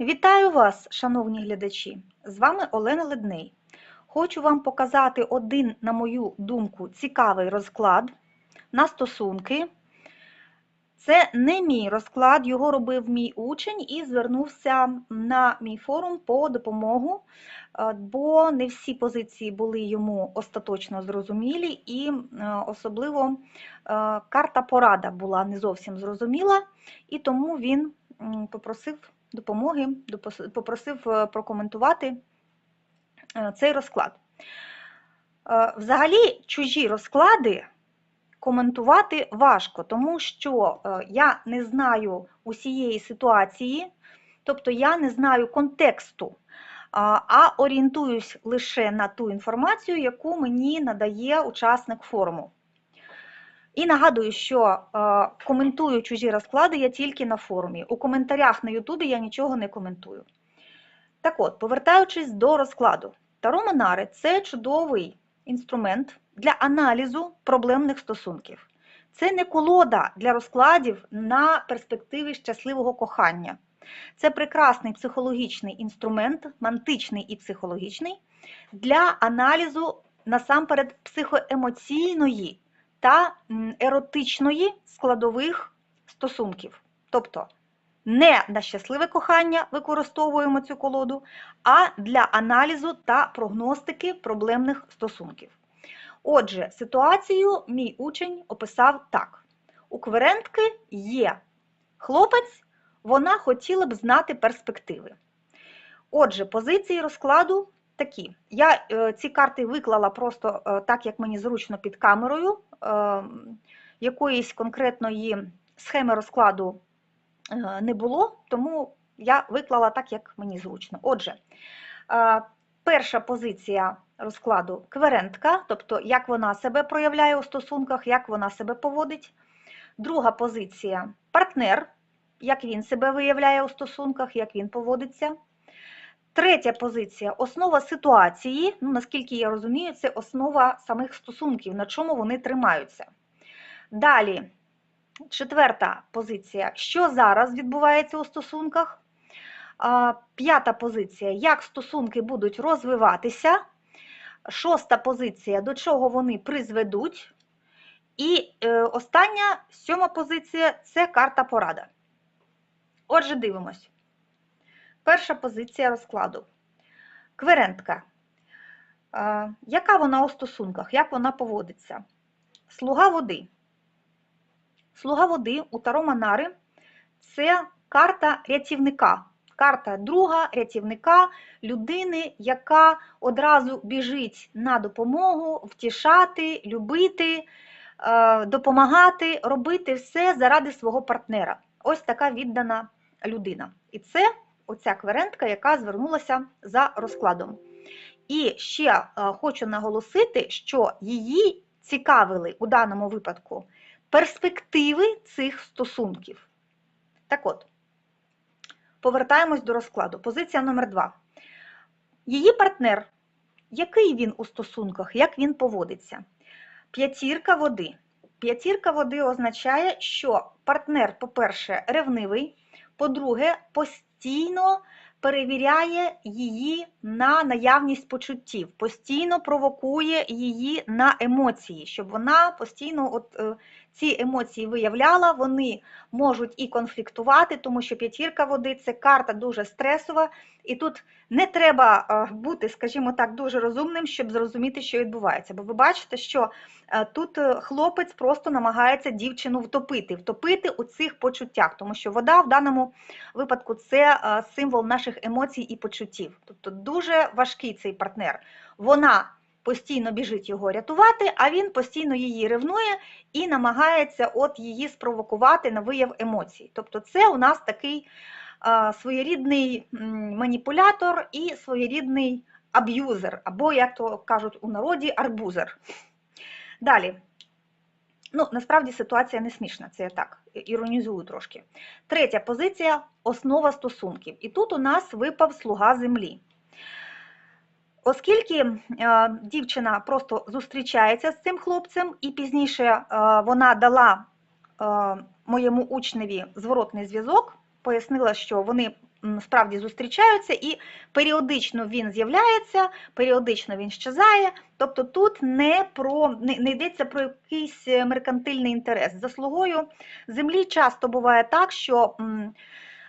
Вітаю вас, шановні глядачі! З вами Олена Ледней. Хочу вам показати один, на мою думку, цікавий розклад на стосунки. Це не мій розклад, його робив мій учень і звернувся на мій форум по допомогу, е, бо не всі позиції були йому остаточно зрозумілі, і е, особливо е, карта порада була не зовсім зрозуміла, і тому він попросив допомоги, попросив е, прокоментувати е, цей розклад. Е, Взагалі, чужі розклади коментувати важко, тому що я не знаю усієї ситуації, тобто я не знаю контексту, а орієнтуюсь лише на ту інформацію, яку мені надає учасник форуму. І нагадую, що е, коментую чужі розклади я тільки на форумі. У коментарях на Ютубі я нічого не коментую. Так от, повертаючись до розкладу, Таро Монари – це чудовий інструмент для аналізу проблемних стосунків. Це не колода для розкладів на перспективи щасливого кохання. Це прекрасний психологічний інструмент, мантичний і психологічний, для аналізу насамперед психоемоційної та еротичної складових стосунків. Тобто не на щасливе кохання використовуємо цю колоду, а для аналізу та прогностики проблемних стосунків. Отже, ситуацію мій учень описав так: у кверентки є хлопець, вона хотіла б знати перспективи. Отже, позиції розкладу такі. Я е, ці карти виклала просто е, так, як мені зручно під камерою. Е, якоїсь конкретної схеми розкладу не було, тому я виклала так, як мені зручно. Отже, перша позиція розкладу кверентка, тобто як вона себе проявляє у стосунках, як вона себе поводить. Друга позиція партнер, як він себе виявляє у стосунках, як він поводиться. Третя позиція основа ситуації. Ну, наскільки я розумію, це основа самих стосунків, на чому вони тримаються. Далі, четверта позиція. Що зараз відбувається у стосунках? П'ята позиція. Як стосунки будуть розвиватися? Шоста позиція, до чого вони призведуть. І е, остання сьома позиція це карта порада. Отже, дивимось. Перша позиція розкладу. Кверентка. Яка вона у стосунках? Як вона поводиться? Слуга води. Слуга води у Таро Манари це карта рятівника. Карта друга рятівника, людини, яка одразу біжить на допомогу, втішати, любити, допомагати, робити все заради свого партнера. Ось така віддана людина. І це оця кверентка, яка звернулася за розкладом. І ще е, хочу наголосити, що її цікавили у даному випадку перспективи цих стосунків. Так от, повертаємось до розкладу. Позиція номер два. Її партнер, який він у стосунках, як він поводиться? П'ятірка води. П'ятірка води означає, що партнер, по-перше, ревнивий, по-друге, постійно перевіряє її на наявність почуттів, постійно провокує її на емоції, щоб вона постійно от, е, ці емоції виявляла, вони можуть і конфліктувати, тому що п'ятірка води це карта дуже стресова, і тут не треба е, бути, скажімо так, дуже розумним, щоб зрозуміти, що відбувається. Бо ви бачите, що е, тут е, хлопець просто намагається дівчину втопити, втопити у цих почуттях, тому що вода в даному випадку це символ наших емоцій і почуттів. Тобто дуже важкий цей партнер. Вона постійно біжить його рятувати, а він постійно її ревнує і намагається от її спровокувати на вияв емоцій. Тобто, це у нас такий своєрідний маніпулятор і своєрідний аб'юзер, або, як то кажуть у народі, арбузер. Далі. Ну, насправді ситуація не смішна, це я так іронізую трошки. Третя позиція основа стосунків. І тут у нас випав слуга землі. Оскільки е, дівчина просто зустрічається з цим хлопцем, і пізніше е, вона дала е, моєму учневі зворотний зв'язок, пояснила, що вони справді зустрічаються, і періодично він з'являється, періодично він щезає. Тобто тут не про не, йдеться про якийсь меркантильний інтерес. За слугою землі часто буває так, що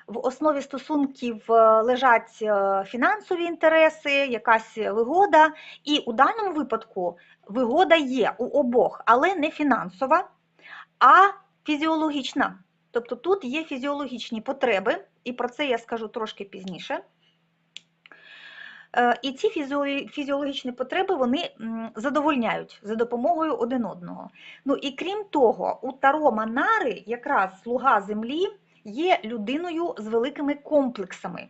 в основі стосунків е, лежать е, фінансові інтереси, якась вигода, і у даному випадку вигода є у обох, але не фінансова, а фізіологічна. Тобто тут є фізіологічні потреби, і про це я скажу трошки пізніше. Е, І ці фізіологічні потреби вони задовольняють за допомогою один одного. Ну і крім того, у Таро Манари якраз слуга землі є людиною з великими комплексами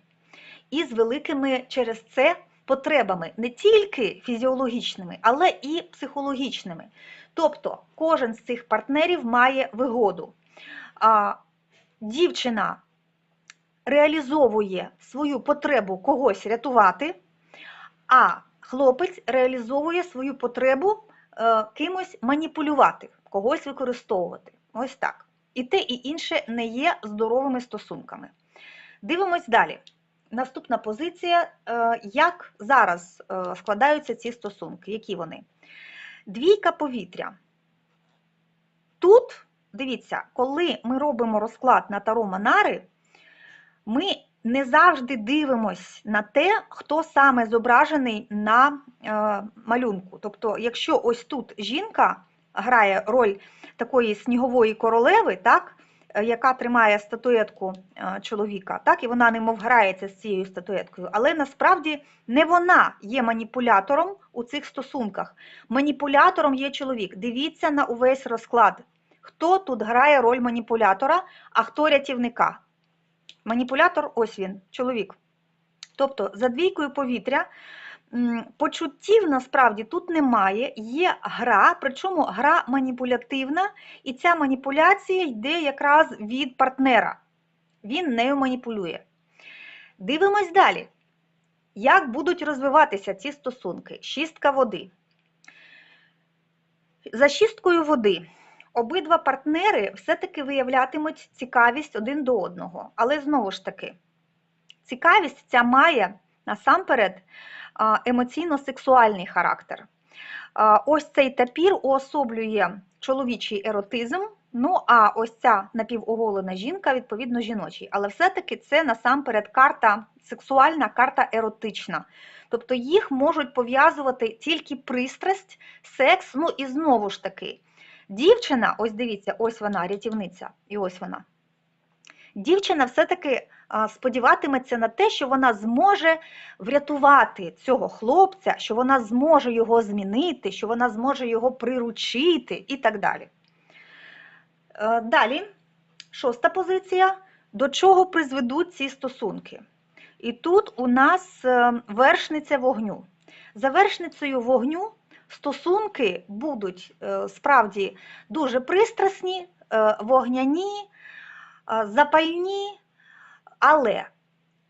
і з великими через це потребами, не тільки фізіологічними, але і психологічними. Тобто кожен з цих партнерів має вигоду. А, дівчина реалізовує свою потребу когось рятувати, а хлопець реалізовує свою потребу е, кимось маніпулювати, когось використовувати. Ось так. І те, і інше не є здоровими стосунками. Дивимось далі. Наступна позиція, е, як зараз е, складаються ці стосунки, які вони? Двійка повітря. Тут, дивіться, коли ми робимо розклад на Таро Манари, ми не завжди дивимось на те, хто саме зображений на е, малюнку. Тобто, якщо ось тут жінка грає роль такої снігової королеви, так, е, яка тримає статуетку е, чоловіка, так, і вона немов грається з цією статуеткою, але насправді не вона є маніпулятором у цих стосунках. Маніпулятором є чоловік. Дивіться на увесь розклад. Хто тут грає роль маніпулятора, а хто рятівника? Маніпулятор ось він, чоловік. Тобто за двійкою повітря почуттів насправді тут немає, є гра, причому гра маніпулятивна, і ця маніпуляція йде якраз від партнера. Він нею маніпулює. Дивимось далі. Як будуть розвиватися ці стосунки? Шістка води. За шісткою води обидва партнери все-таки виявлятимуть цікавість один до одного. Але знову ж таки, цікавість ця має насамперед емоційно-сексуальний характер. Ось цей тапір уособлює чоловічий еротизм, ну а ось ця напівоголена жінка, відповідно, жіночий. Але все-таки це насамперед карта сексуальна, карта еротична. Тобто їх можуть пов'язувати тільки пристрасть, секс, ну і знову ж таки, Дівчина, ось дивіться, ось вона, рятівниця, і ось вона. Дівчина все-таки сподіватиметься на те, що вона зможе врятувати цього хлопця, що вона зможе його змінити, що вона зможе його приручити і так далі. Е, Далі, шоста позиція. До чого призведуть ці стосунки? І тут у нас е, вершниця вогню. За вершницею вогню стосунки будуть е, справді дуже пристрасні, вогняні, запальні, але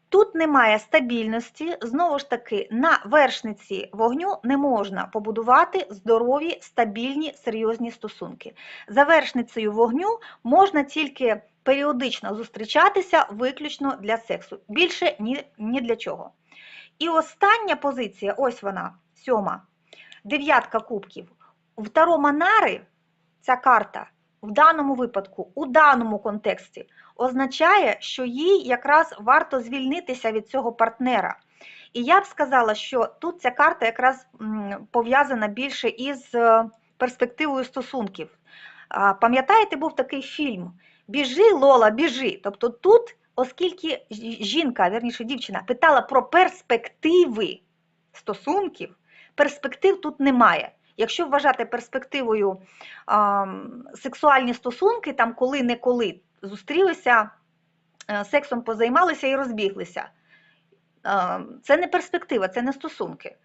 тут немає стабільності. Знову ж таки, на вершниці вогню не можна побудувати здорові, стабільні, серйозні стосунки. За вершницею вогню можна тільки періодично зустрічатися виключно для сексу. Більше ні, ні для чого. І остання позиція, ось вона, сьома дев'ятка кубків. В Таро Манари ця карта в даному випадку, у даному контексті, означає, що їй якраз варто звільнитися від цього партнера. І я б сказала, що тут ця карта якраз пов'язана більше із е, перспективою стосунків. Пам'ятаєте, був такий фільм Біжи, Лола, біжи. Тобто тут, оскільки жінка, верніше дівчина, питала про перспективи стосунків, перспектив тут немає. Якщо вважати перспективою а, сексуальні стосунки, там коли-неколи зустрілися, е, сексом позаймалися і розбіглися. Е, Це не перспектива, це не стосунки.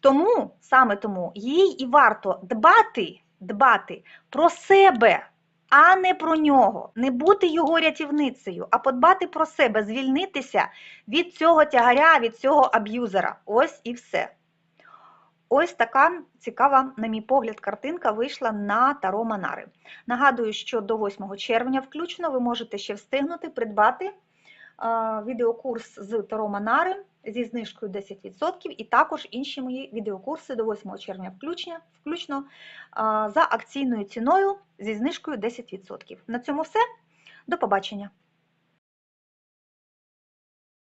Тому, саме тому, їй і варто дбати, дбати про себе, а не про нього, не бути його рятівницею, а подбати про себе, звільнитися від цього тягаря, від цього аб'юзера. Ось і все. Ось така цікава, на мій погляд, картинка вийшла на Таро Манари. Нагадую, що до 8 червня включно ви можете ще встигнути придбати відеокурс з Таро Манари зі знижкою 10% і також інші мої відеокурси до 8 червня включно, включно за акційною ціною зі знижкою 10%. На цьому все. До побачення!